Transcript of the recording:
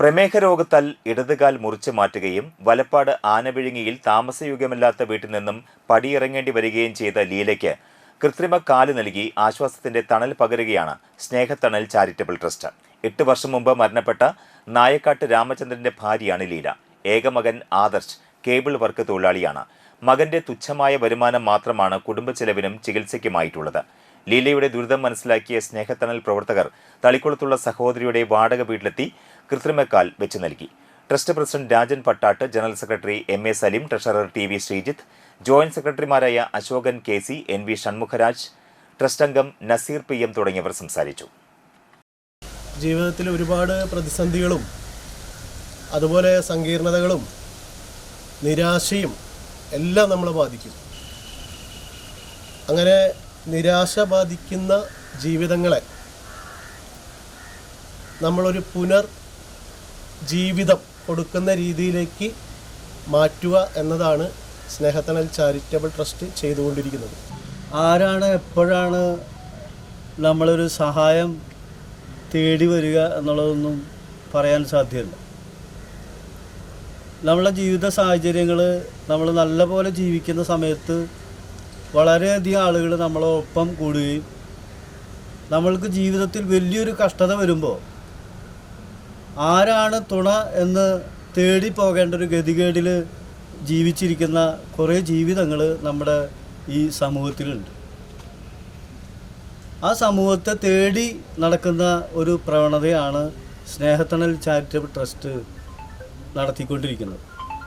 പ്രമേഹ രോഗത്താൽ ഇടതുകാൽ മുറിച്ചു മാറ്റുകയും വലപ്പാട് ആനവിഴുങ്ങിയിൽ താമസയോഗ്യമല്ലാത്ത വീട്ടിൽ നിന്നും പടിയിറങ്ങേണ്ടി വരികയും ചെയ്ത ലീലയ്ക്ക് കൃത്രിമ കാൽ നൽകി ആശ്വാസത്തിന്റെ തണൽ പകരുകയാണ് സ്നേഹത്തണൽ ചാരിറ്റബിൾ ട്രസ്റ്റ്. എട്ട് വർഷം മുമ്പ് മരണപ്പെട്ട നായക്കാട്ട് രാമചന്ദ്രന്റെ ഭാര്യയാണ് ലീല. ഏകമകൻ ആദർശ് കേബിൾ വർക്ക് തൊഴിലാളിയാണ്. മകന്റെ തുച്ഛമായ വരുമാനം മാത്രമാണ് കുടുംബ ചെലവിനും ചികിത്സയ്ക്കുമായിട്ടുള്ളത്. ലീലയുടെ ദുരിതം മനസ്സിലാക്കിയ സ്നേഹത്തണൽ പ്രവർത്തകർ തളിക്കുളത്തുള്ള സഹോദരിയുടെ വാടക വീട്ടിലെത്തി കൃത്രിമക്കാൽ വെച്ച് നൽകി. Trust president Rajan Pattat general secretary M A Saleem treasurer T V Sreejith joint സെക്രട്ടറിമാരായ Ashokan K C N V Shanmugaraj trust അംഗം നസീർ പി എം തുടങ്ങിയവർ സംസാരിച്ചു. ജീവിതത്തിൽ ഒരുപാട് പ്രതിസന്ധികളും അതുപോലെ സങ്കീർണതകളും നിരാശയും എല്ലാം നമ്മളെ ബാധിക്കും അങ്ങനെ നിരാശ ബാധിക്കുന്ന ജീവിതങ്ങളെ നമ്മളൊരു പുനർ ജീവിതം കൊടുക്കുന്ന രീതിയിലേക്ക് മാറ്റുക എന്നതാണ് സ്നേഹത്തണൽ ചാരിറ്റബിൾ ട്രസ്റ്റ് ചെയ്തുകൊണ്ടിരിക്കുന്നത്. ആരാണ് എപ്പോഴാണ് നമ്മളൊരു സഹായം തേടി വരിക എന്നുള്ളതൊന്നും പറയാൻ സാധ്യമല്ല നമ്മളെ ജീവിത സാഹചര്യങ്ങൾ നമ്മൾ നല്ലപോലെ ജീവിക്കുന്ന സമയത്ത് വളരെയധികം ആളുകൾ നമ്മളൊപ്പം കൂടുകയും നമ്മൾക്ക് ജീവിതത്തിൽ വലിയൊരു കഷ്ടത വരുമ്പോൾ ആരാണ് തുണ എന്ന് തേടി പോകേണ്ട ഒരു ഗതികേടിൽ ജീവിച്ചിരിക്കുന്ന കുറേ ജീവിതങ്ങൾ നമ്മുടെ ഈ സമൂഹത്തിലുണ്ട്. ആ സമൂഹത്തെ തേടി നടക്കുന്ന ഒരു പ്രവണതയാണ് സ്നേഹത്തണൽ ചാരിറ്റബിൾ ട്രസ്റ്റ് നടത്തിക്കൊണ്ടിരിക്കുന്നത്.